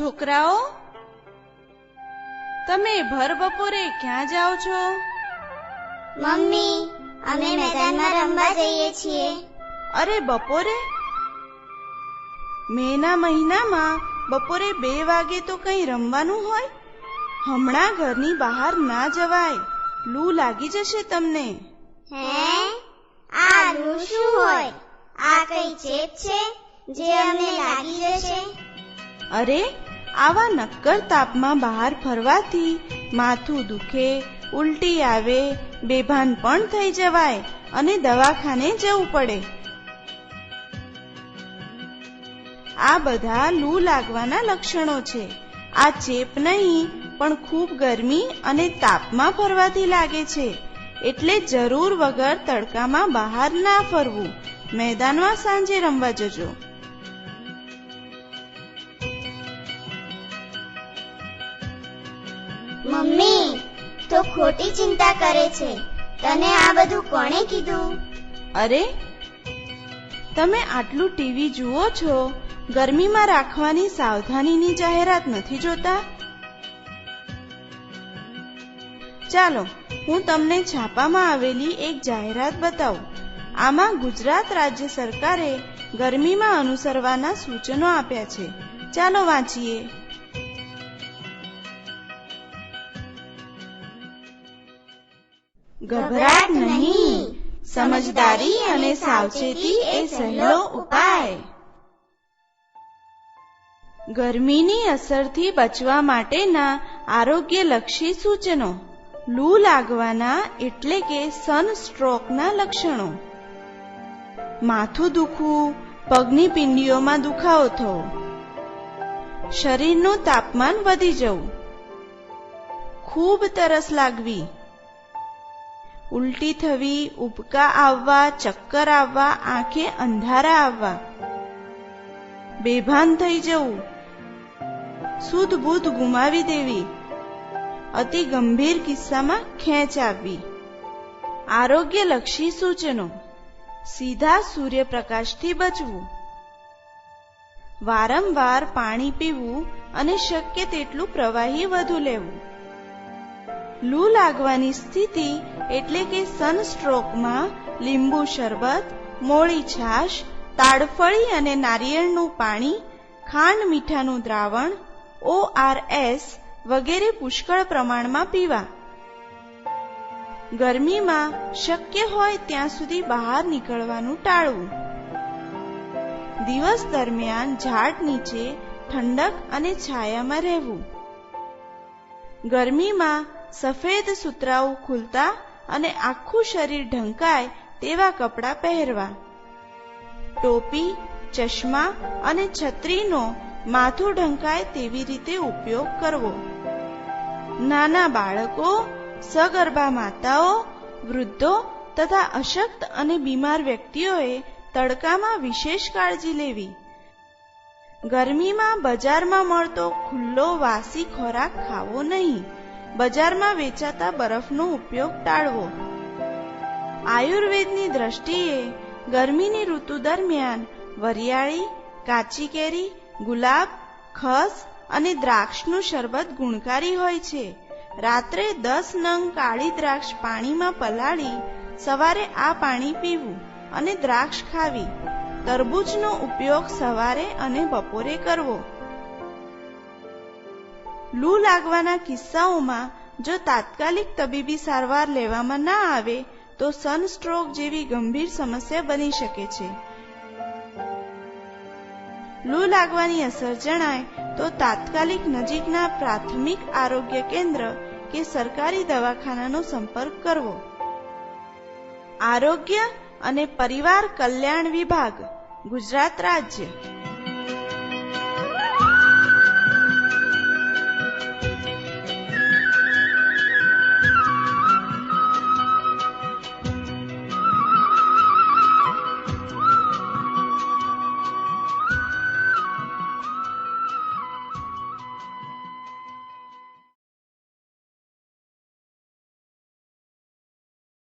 છોકરાઓ તમે ભર બપોરે ક્યાં જાઓ છો? મમ્મી અમે મેદાનમાં રમવા જઈએ છીએ. અરે બપોરે? મેના મહિનામાં બપોરે બે વાગે તો કંઈ રમવાનું હોય? હમણાં ઘરની બહાર ના જવાય. લૂ લાગી જશે તમને. હે? આ લૂ શું હોય? આ કઈ ચેપ છે? જે અમને લાગી જશે? અરે આવા નક્કર તાપમાં બહાર ફરવાથી માથું દુખે, ઉલટી આવે, બેભાન પણ થઈ જવાય અને દવાખાને જવું પડે. આ બધા લૂ લાગવાના લક્ષણો છે. આ ચેપ નહીં, પણ ખૂબ ગરમી અને તાપમાં ફરવાથી લાગે છે. એટલે જરૂર વગર તડકામાં બહાર ના ફરવું. મેદાનમાં સાંજે રમવા જજો. મમ્મી, તો ખોટી ચિંતા કરે છે. તને આ બધું કોણે કીધું? અરે, તમે આટલું ટીવી જુઓ છો, ગરમીમાં રાખવાની સાવધાનીની જાહેરાત નથી જોતા? ચાલો, હું તમને છાપામાં આવેલી એક જાહેરાત બતાવું. આમાં ગુજરાત રાજ્ય સરકારે ગરમીમાં અનુસરવાના સૂચનો આપ્યા છે. ચાલો વાંચીએ. ગભરાટ નહીં. સમજદારી અને સાવચેતી એ સહેલો ઉપાય. ગરમીની અસરથી બચવા માટેના આરોગ્યલક્ષી સૂચનો. લૂ લાગવાના એટલે કે સનસ્ટ્રોકના લક્ષણો. માથું દુખવું, પગની પિંડીઓમાં દુખાવો થવો. શરીરનું તાપમાન વધી જવું. ખૂબ તરસ લાગવી. ઉલટી થવી, ઉબકા આવવા, ચક્કર આવવા, આંખે અંધારા આવવા. બેભાન થઈ જવું. સુધ બુધ ગુમાવી દેવી. અતિ ગંભીર કિસ્સામાં ખેંચ આવવી આરોગ્યલક્ષી સૂચનો. સીધા સૂર્યપ્રકાશથી બચવું. વારંવાર પાણી પીવું અને શક્ય તેટલું પ્રવાહી વધુ લેવું. લૂ લાગવાની સ્થિતિ એટલે કે સનસ્ટ્રોકમાં લીંબુ શરબત, મોળી છાશ, તાડફળી અને નારિયેળનું પાણી, ખાંડ મીઠાનું દ્રાવણ ઓઆરએસ વગેરે પુષ્કળ પ્રમાણમાં પીવા. ગરમીમાં શક્ય હોય ત્યાં સુધી બહાર નીકળવાનું ટાળવું. દિવસ દરમિયાન ઝાડ નીચે ઠંડક અને છાયામાં રહેવું. ગરમીમાં સફેદ સુતરાઉ ખુલતા અને આખું શરીર ઢંકાય તેવા કપડાં પહેરવા. ટોપી, ચશ્મા અને છત્રીનો માથું ઢંકાય તેવી રીતે ઉપયોગ કરવો. નાના બાળકો, સગર્ભા માતાઓ, વૃદ્ધો તથા અશક્ત અને બીમાર વ્યક્તિઓએ તડકામાં વિશેષ કાળજી લેવી. ગરમીમાં બજારમાં મળતો ખુલ્લો વાસી ખોરાક ખાવો નહીં. બજારમાં વેચાતા બરફનો ઉપયોગ ટાળવો. આયુર્વેદની દ્રષ્ટિએ ગરમીની ઋતુ દરમિયાન વરિયાળી કાચી કેરી ગુલાબ, ખસ અને દ્રાક્ષનું શરબત ગુણકારી હોય છે. રાત્રે દસ નંગ કાળી દ્રાક્ષ પાણીમાં પલાળી સવારે આ પાણી પીવું અને દ્રાક્ષ ખાવી. તરબૂચનો ઉપયોગ સવારે અને બપોરે કરવો. લૂ લાગવાના કિસ્સાઓમાં જો તાત્કાલિક તબીબી સારવાર લેવામાં ના આવે, તો સનસ્ટ્રોક જેવી ગંભીર સમસ્યા બની શકે છે. લૂ લાગવાની અસર જણાય તો તાત્કાલિક નજીકના પ્રાથમિક આરોગ્ય કેન્દ્ર કે સરકારી દવાખાનાનો સંપર્ક કરવો. આરોગ્ય અને પરિવાર કલ્યાણ વિભાગ, ગુજરાત રાજ્ય.